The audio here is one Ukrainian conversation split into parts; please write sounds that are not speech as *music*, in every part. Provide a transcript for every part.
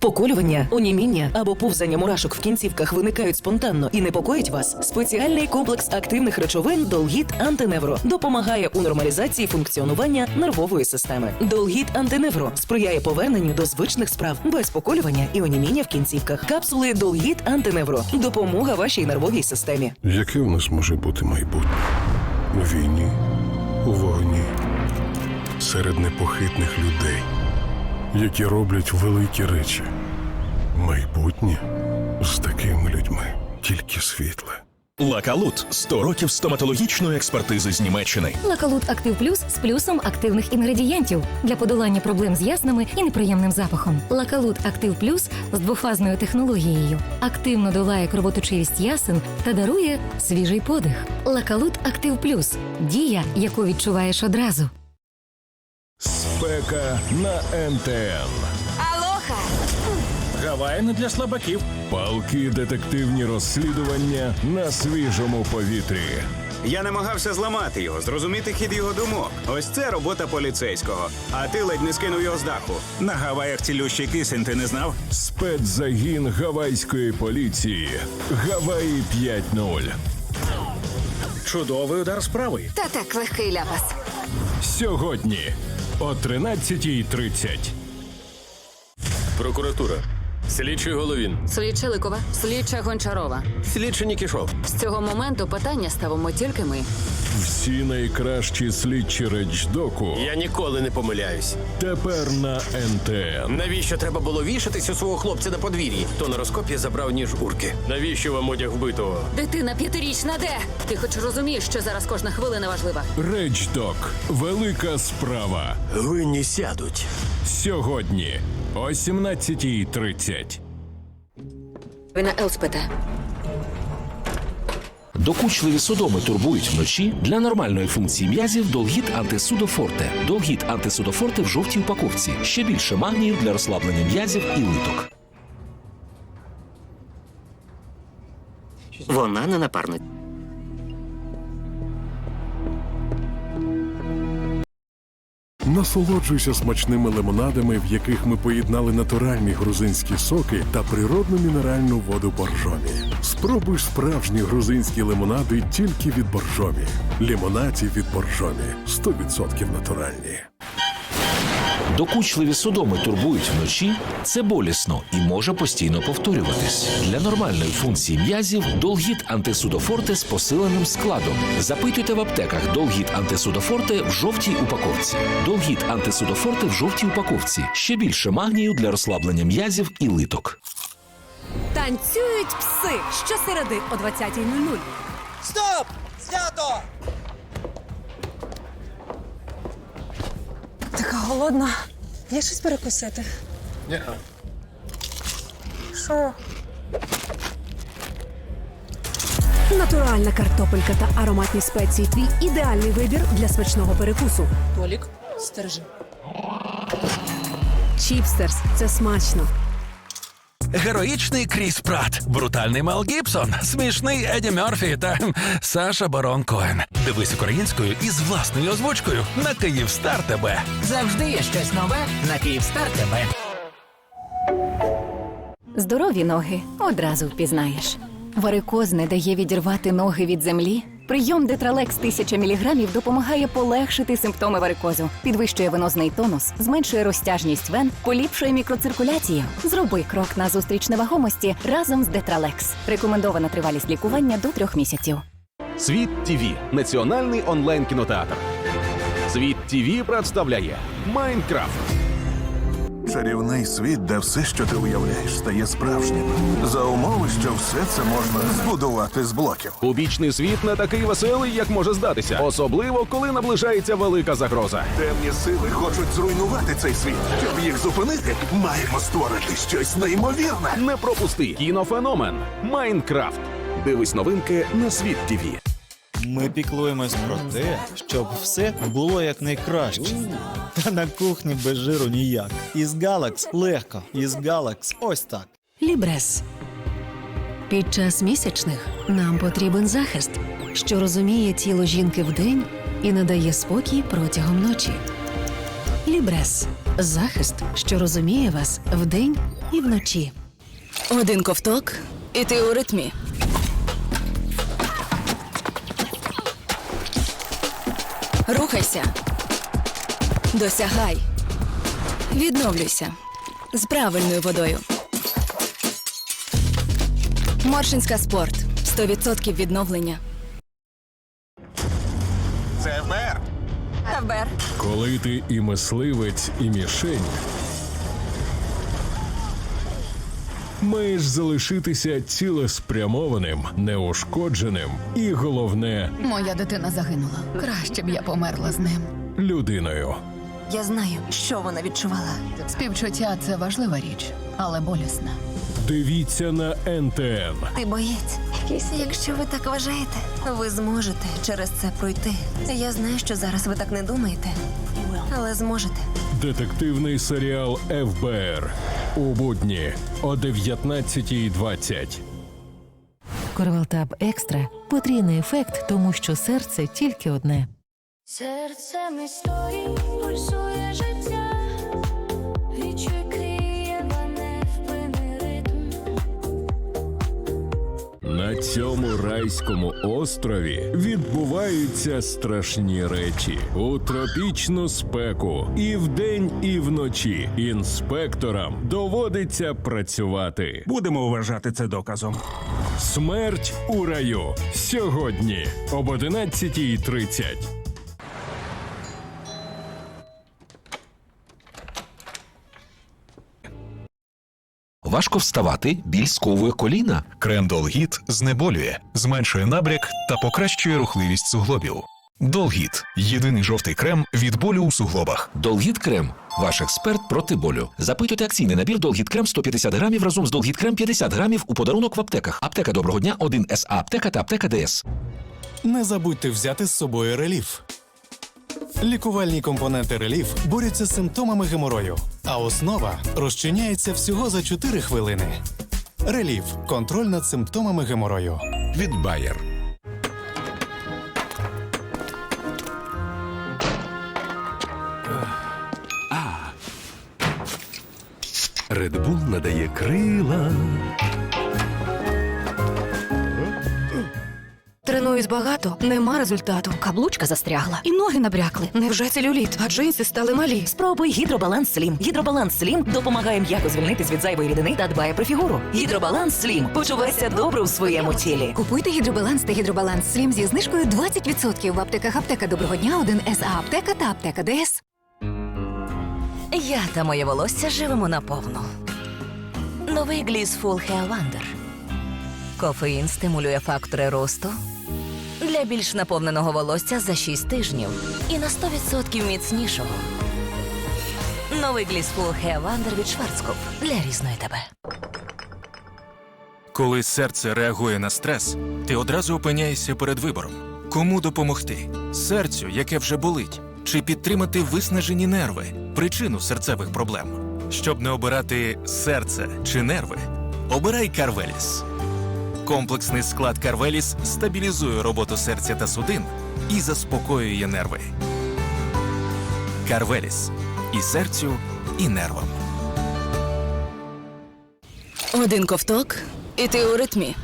Поколювання, оніміння або повзання мурашок в кінцівках виникають спонтанно і непокоїть вас. Спеціальний комплекс активних речовин Долгіт Антиневро допомагає у нормалізації функціонування нервової системи. Долгіт Антиневро сприяє поверненню до звичних справ без поколювання і оніміння в кінцівках. Капсули Долгіт Антиневро допомога вашій нервовій системі. Яке в нас може бути майбутнє? У війні, у вогні, серед непохитних людей, які роблять великі речі. Майбутнє з такими людьми тільки світле. Лакалут 100 років стоматологічної експертизи з Німеччини. Лакалут Актив Плюс з плюсом активних інгредієнтів для подолання проблем з яснами і неприємним запахом. Лакалут Актив Плюс з двофазною технологією активно долає кровоточивість ясен та дарує свіжий подих. Лакалут Актив Плюс дія, яку відчуваєш одразу. Спека на НТН. Алоха! Гавай не для слабаків. Палки детективні розслідування на свіжому повітрі. Я намагався зламати його, зрозуміти хід його думок. Ось це робота поліцейського. А ти ледь не скинув його з даху. На Гаваях цілющий кисень, ти не знав? Спецзагін гавайської поліції. Гаваї 5.0. Чудовий удар справи. Та так легкий ляпас. Сьогодні о 13.30. Прокуратура. Слідчий Головін. Слідча Ликова, слідча Гончарова. Слідчий Нікішов. З цього моменту питання ставимо тільки ми. Всі найкращі слідчі речдоку Я ніколи не помиляюсь. тепер на НТН. Навіщо треба було вішатись у свого хлопця на подвір'ї? То на розкопі забрав ніж урки. Навіщо вам одяг вбитого? Дитина п'ятирічна де? Ти хоч розумієш, що зараз кожна хвилина важлива. Речдок. Велика справа. Винні сядуть. Сьогодні о 17.30. Ви на Елспета. Докучливі судоми турбують вночі. Для нормальної функції м'язів Долгіт антисудофорте. Долгіт антисудофорте в жовтій упаковці. Ще більше магнію для розслаблення м'язів і литок. Вона не напарник. Насолоджуйся смачними лимонадами, в яких ми поєднали натуральні грузинські соки та природну мінеральну воду боржомі. Спробуй справжні грузинські лимонади тільки від боржомі. Лімонаді від боржомі 100% натуральні. Докучливі судоми турбують вночі. Це болісно і може постійно повторюватись. Для нормальної функції м'язів Долгіт антисудофорте з посиленим складом. Запитуйте в аптеках Долгіт антисудофорте в жовтій упаковці. Долгіт антисудофорте в жовтій упаковці. Ще більше магнію для розслаблення м'язів і литок. Танцюють пси щосереди о 20.00. Стоп! Знято! Така голодна. Є щось перекусити? Ні. Що? Натуральна картопелька та ароматні спеції твій ідеальний вибір для смачного перекусу. Толік, стержи. Чіпстерс це смачно. Героїчний Кріс Прат, брутальний Мел Гібсон, смішний Еді Мерфі та *laughs* Саша Барон Коен. Дивись українською із власною озвучкою на Київстар ТБ. Завжди є щось нове на Київстар ТВ. Здорові ноги одразу впізнаєш. Варикоз не дає відірвати ноги від землі. Прийом Детралекс 1000 мг допомагає полегшити симптоми варикозу, підвищує венозний тонус, зменшує розтяжність вен, поліпшує мікроциркуляцію. Зроби крок на зустріч невагомості разом з Детралекс. Рекомендована тривалість лікування до трьох місяців. Світ ТВ – національний онлайн кінотеатр. Світ ТВ представляє Майнкрафт. Чарівний світ, де все, що ти уявляєш, стає справжнім. За умови, що все це можна збудувати з блоків. Кубічний світ не такий веселий, як може здатися, особливо коли наближається велика загроза. Темні сили хочуть зруйнувати цей світ. Щоб їх зупинити, маємо створити щось неймовірне. Не пропусти кінофеномен Майнкрафт. Дивись новинки на світ ТВ. Ми піклуємось про те, щоб все було якнайкраще. Та на кухні без жиру ніяк. Із Галакс легко. Із Галакс ось так. Лібрес. Під час місячних нам потрібен захист, що розуміє тіло жінки вдень і надає спокій протягом ночі. Лібрес захист, що розуміє вас вдень і вночі. Один ковток, і ти у ритмі. Рухайся. Досягай. Відновлюйся. З правильною водою. Моршинська спорт. 100% відновлення. Це ФБР. ФБР. Коли ти і мисливець, і мішень. Маєш залишитися цілеспрямованим, неушкодженим і головне Моя дитина загинула. Краще б я померла з ним. людиною. Я знаю, що вона відчувала. Співчуття це важлива річ, але болісна. Дивіться на НТН. Ти боєць. Якщо ви так вважаєте, ви зможете через це пройти. Я знаю, що зараз ви так не думаєте, але зможете. Детективний серіал ФБР. У будні о 19.20. Корвалтаб Екстра потрійний ефект, тому що серце тільки одне. Серце ми стоїть, пульсує життя, На цьому райському острові відбуваються страшні речі у тропічну спеку і вдень, і вночі інспекторам доводиться працювати. Будемо вважати це доказом. Смерть у раю сьогодні об 11.30. Важко вставати, біль сковує коліна. Крем Долгіт знеболює, зменшує набряк та покращує рухливість суглобів. Долгіт єдиний жовтий крем від болю у суглобах. Долгіт крем. Ваш експерт проти болю. Запитуйте акційний набір Долгіт крем 150 грамів разом з Долгіт крем 50 грамів у подарунок в аптеках. Аптека доброго дня, 1 СА аптека та аптека ДС. Не забудьте взяти з собою реліф. Лікувальні компоненти реліф борються з симптомами геморою, а основа розчиняється всього за 4 хвилини. Реліф контроль над симптомами геморою. Від Bayer. Редбул надає крила. Тренуюсь багато, нема результату. Каблучка застрягла, і ноги набрякли. Невже целюліт? А джинси стали малі. Спробуй гідробаланс Слім. Гідробаланс Слім допомагає м'яко звільнитись від зайвої рідини та дбає про фігуру. Гідробаланс Слім. Почувайся добре у своєму тілі. Купуйте гідробаланс та гідробаланс Слім зі знижкою 20% в аптеках аптека доброго дня, 1 СА аптека та аптека ДС. Я та моє волосся живемо наповну. Новий Gliss Full Hair Wonder. Кофеїн стимулює фактори росту для більш наповненого волосся за 6 тижнів і на 100% міцнішого. Новий Hair Wonder від Schwarzkopf для різної тебе. Коли серце реагує на стрес, ти одразу опиняєшся перед вибором. Кому допомогти? Серцю, яке вже болить, чи підтримати виснажені нерви, причину серцевих проблем. Щоб не обирати серце чи нерви, обирай Карвеліс. Комплексний склад Карвеліс стабілізує роботу серця та судин і заспокоює нерви. Карвеліс і серцю, і нервам. Один ковток, і ти у ритмі.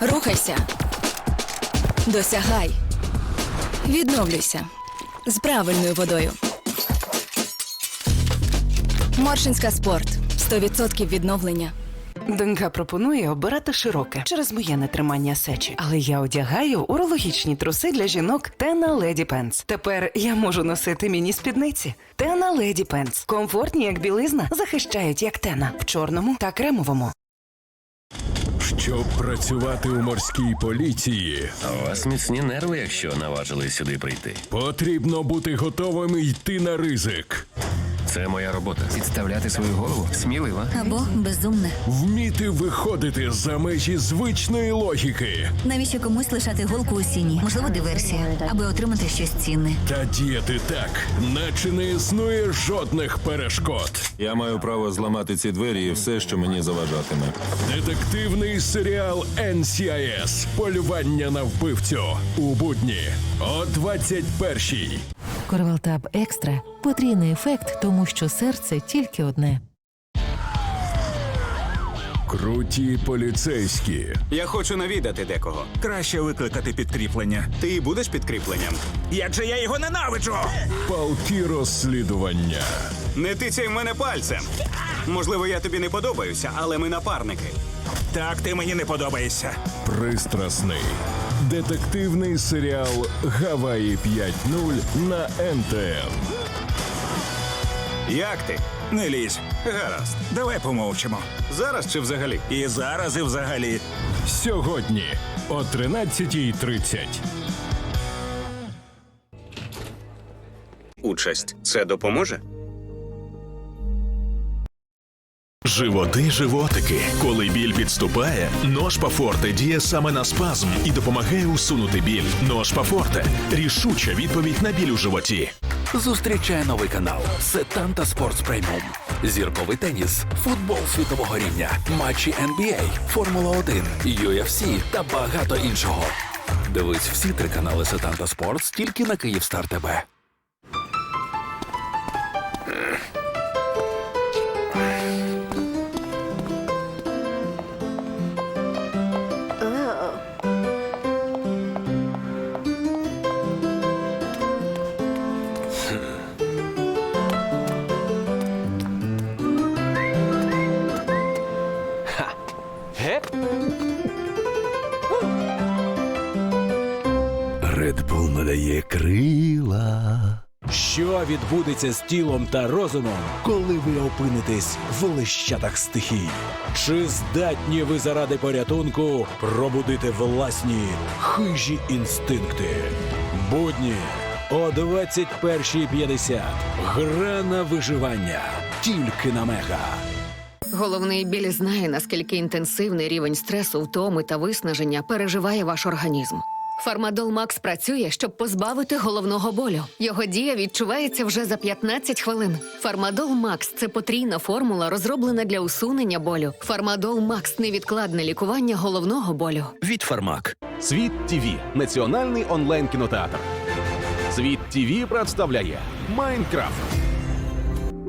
Рухайся. Досягай. Відновлюйся. З правильною водою. Моршинська спорт. 100% відновлення. Донька пропонує обирати широке через моє нетримання сечі. Але я одягаю урологічні труси для жінок Тена Леді Пенс. Тепер я можу носити міні спідниці. Тена Леді Пенс. Комфортні, як білизна, захищають як тена в чорному та кремовому. Щоб працювати у морській поліції, У вас міцні нерви, якщо наважились сюди прийти. потрібно бути готовим йти на ризик, Це моя робота. Підставляти свою голову. Сміливо. Або безумне. вміти виходити за межі звичної логіки Навіщо комусь лишати голку у сіні? Можливо, диверсія, аби отримати щось цінне. та діяти так, наче не існує жодних перешкод. Я маю право зламати ці двері і все, що мені заважатиме. Детективний серіал NCIS Полювання на вбивцю у будні о 21-й. Корвалтаб екстра потрійний ефект, тому що серце тільки одне. Круті поліцейські. Я хочу навідати декого. Краще викликати підкріплення. Ти і будеш підкріпленням. Як же я його ненавиджу! Палки розслідування. Не тицяй в мене пальцем. Можливо, я тобі не подобаюся, але ми напарники. Так, ти мені не подобаєшся. Пристрасний. Детективний серіал Гаваї 5.0 на НТН. Як ти? Не лізь. Гаразд. Давай помовчимо. Зараз чи взагалі? І зараз, і взагалі. Сьогодні о 13.30. Участь це допоможе? Животи, животики. Коли біль підступає, ножпа Форте діє саме на спазм і допомагає усунути біль. Ножпа Форте рішуча відповідь на біль у животі. Зустрічає новий канал Сетанта Спортс Преміум. Зірковий теніс, футбол світового рівня, матчі NBA, Формула 1, UFC та багато іншого. Дивись всі три канали Сетанта Спортс тільки на Київстар ТБ. Red Bull надає крила. Що відбудеться з тілом та розумом, коли ви опинитесь в лищатах стихій? Чи здатні ви заради порятунку пробудити власні хижі інстинкти? Будні о 21.50. Гра на виживання. Тільки на мега. Головний біль знає, наскільки інтенсивний рівень стресу, втоми та виснаження переживає ваш організм. Фармадол Макс працює, щоб позбавити головного болю. Його дія відчувається вже за 15 хвилин. Фармадол Макс це потрійна формула, розроблена для усунення болю. Фармадол Макс невідкладне лікування головного болю. Від Фармак. Світ ТВ – національний онлайн кінотеатр. Світ ТВ представляє Майнкрафт.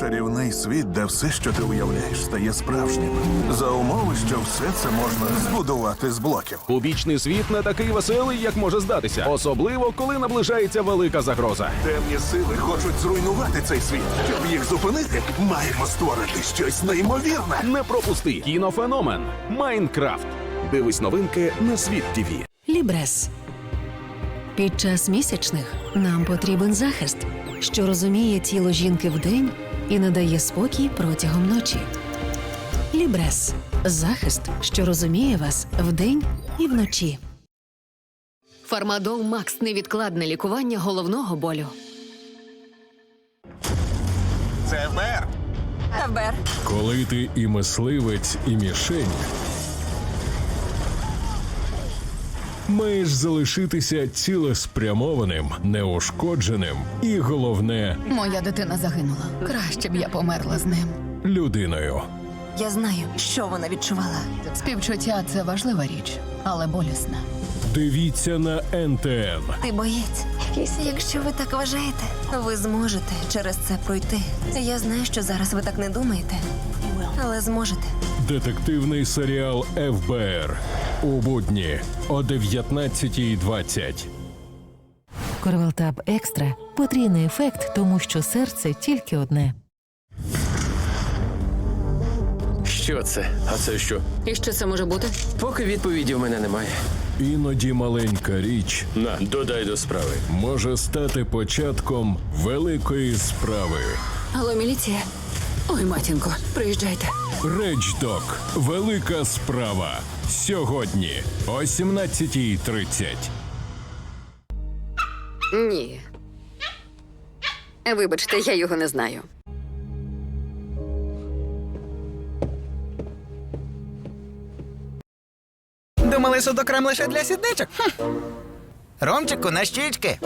Чарівний світ, де все, що ти уявляєш, стає справжнім. За умови, що все це можна збудувати з блоків. Кубічний світ не такий веселий, як може здатися, особливо коли наближається велика загроза. Темні сили хочуть зруйнувати цей світ. Щоб їх зупинити, маємо створити щось неймовірне. Не пропусти кінофеномен Майнкрафт. Дивись новинки на світ ТВ. Лібрес. Під час місячних нам потрібен захист, що розуміє тіло жінки вдень і надає спокій протягом ночі. Лібрес захист, що розуміє вас вдень і вночі. Фармадол Макс невідкладне лікування головного болю. Це ФБР. ФБР. Коли ти і мисливець, і мішень. Маєш залишитися цілеспрямованим, неушкодженим і головне Моя дитина загинула. Краще б я померла з ним. людиною. Я знаю, що вона відчувала. Співчуття це важлива річ, але болісна. Дивіться на НТН. Ти боєць. Якщо ви так вважаєте, ви зможете через це пройти. Я знаю, що зараз ви так не думаєте, але зможете. Детективний серіал ФБР. У будні о 19.20. Корвалтаб екстра потрійний ефект, тому що серце тільки одне. Що це? А це що? І що це може бути? Поки відповіді в мене немає. Іноді маленька річ На, додай до справи. може стати початком великої справи. Алло, міліція. Ой, матінко, приїжджайте. Речдок. Велика справа. Сьогодні о 17.30. Ні. Вибачте, я його не знаю. Думали, судокрем лише для сідничок? Хм. Ромчику на щічки,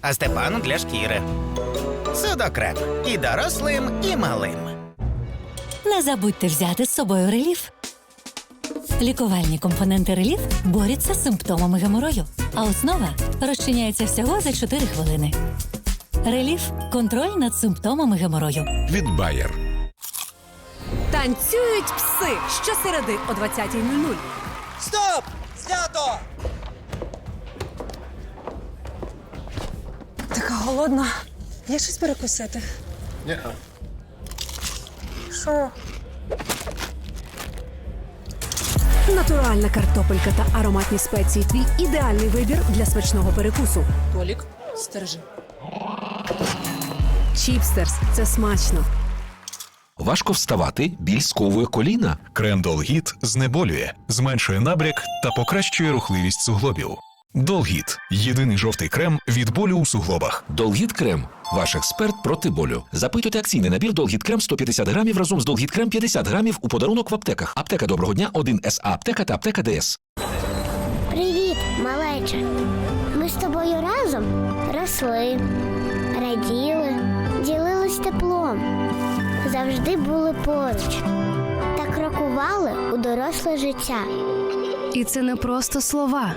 а Степану для шкіри. Судокрем і дорослим, і малим. Не забудьте взяти з собою реліф. Лікувальні компоненти реліф борються з симптомами геморою, а основа розчиняється всього за 4 хвилини. Реліф контроль над симптомами геморою. Від Bayer. Танцюють пси щосереди о 20.00. Стоп! Знято! Така голодна. Є щось перекусити? Ні. Що? Натуральна картопелька та ароматні спеції. Твій ідеальний вибір для смачного перекусу. Толік, стержи. Чіпстерс це смачно. Важко вставати, біль сковує коліна. Крем Долгіт знеболює, зменшує набряк та покращує рухливість суглобів. Долгіт єдиний жовтий крем від болю у суглобах. Долгіт крем. Ваш експерт проти болю. Запитуйте акційний набір Долгіт крем 150 грамів разом з Долгіт крем 50 грамів у подарунок в аптеках. Аптека доброго дня, 1 СА аптека та аптека ДС. Привіт, малеча. Ми з тобою разом росли, раділи, ділились теплом, завжди були поруч та крокували у доросле життя. І це не просто слова.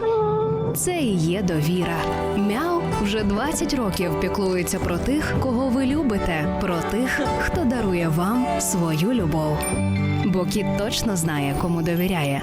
Це і є довіра. Мяу вже 20 років піклується про тих, кого ви любите, про тих, хто дарує вам свою любов. Бо кіт точно знає, кому довіряє.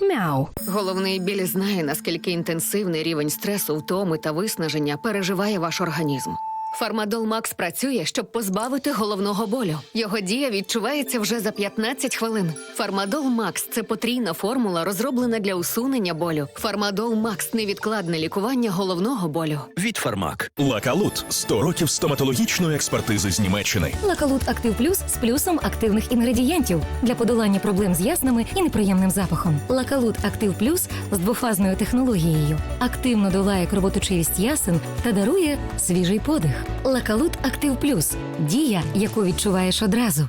Мяу. Головний біль знає, наскільки інтенсивний рівень стресу, втоми та виснаження переживає ваш організм. Фармадол Макс працює, щоб позбавити головного болю. Його дія відчувається вже за 15 хвилин. Фармадол Макс це потрійна формула, розроблена для усунення болю. Фармадол Макс невідкладне лікування головного болю. Від Фармак. Лакалут 100 років стоматологічної експертизи з Німеччини. Лакалут Актив Плюс з плюсом активних інгредієнтів для подолання проблем з яснами і неприємним запахом. Лакалут Актив Плюс з двофазною технологією активно долає кровоточивість ясен та дарує свіжий подих. Лакалут Актив Плюс дія, яку відчуваєш одразу.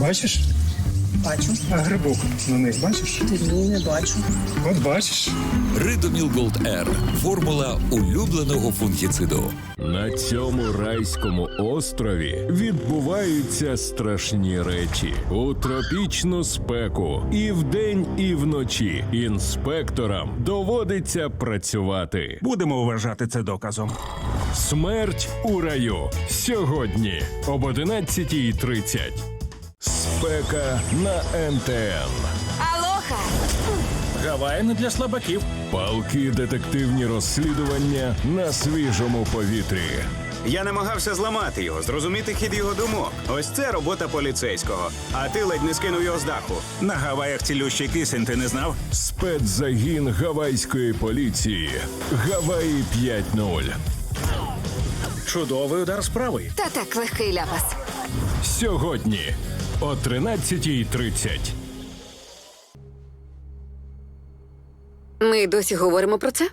Бачиш? Бачу. А грибок на них бачиш? Ні, не бачу. От бачиш. Ридоміл Голд Р. Формула улюбленого фунгіциду. На цьому райському острові відбуваються страшні речі у тропічну спеку і вдень, і вночі. Інспекторам доводиться працювати. Будемо вважати це доказом. Смерть у раю сьогодні об 11.30. Спека на НТН. Алоха! Гавай не для слабаків. Палки детективні розслідування на свіжому повітрі. Я намагався зламати його, зрозуміти хід його думок. Ось це робота поліцейського. А ти ледь не скинув його з даху. На Гаваях цілющий кисень, ти не знав? Спецзагін гавайської поліції. Гаваї 5.0. Чудовий удар з правої. Та так легкий ляпас. Сьогодні о 13.30. Ми досі говоримо про це?